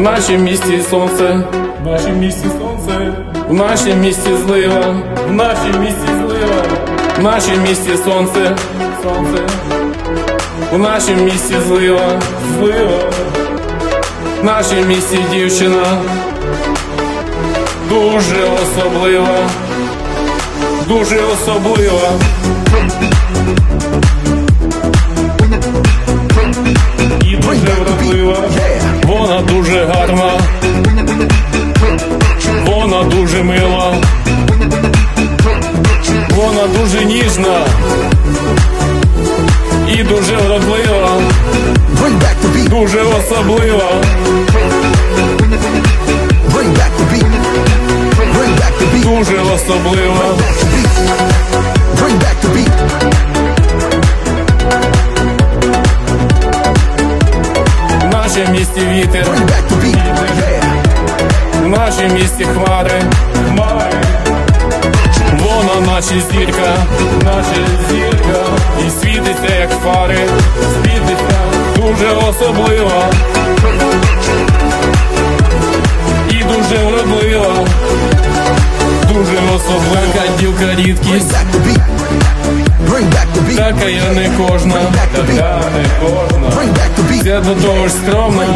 В нашім місті сонце, в нашім місті сонце, в нашім місті злива, в нашім місті злива, в нашім місті сонце, сонце, в нашім місті злива, злива, в нашім місті дівчина, дуже особлива, дуже особлива. Дуже гарна, вона дуже мила, вона дуже ніжна. І дуже вродлива, дуже особлива, Bring back Нашому місті вітер, в нашому місті хмари, хмари. Вона наче зірка, наче зірка, і світиться, як фари, світиться дуже особлива. І дуже вродлива, дуже особлива. Дівка рідкість, така я не кожна, така не кожна. Це до того ж beat.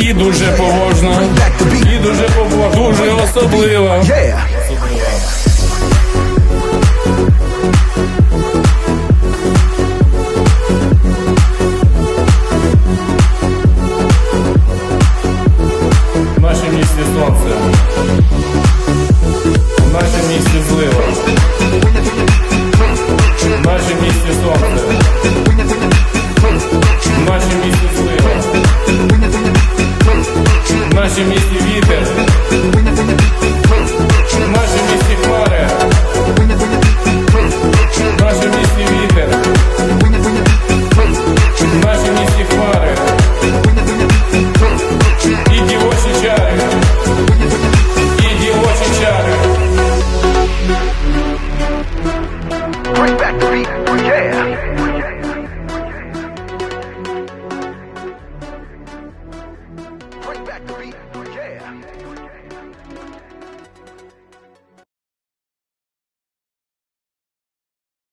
і дуже beat. і дуже побожна, дуже особлива. Yeah. Вісім місць вітер.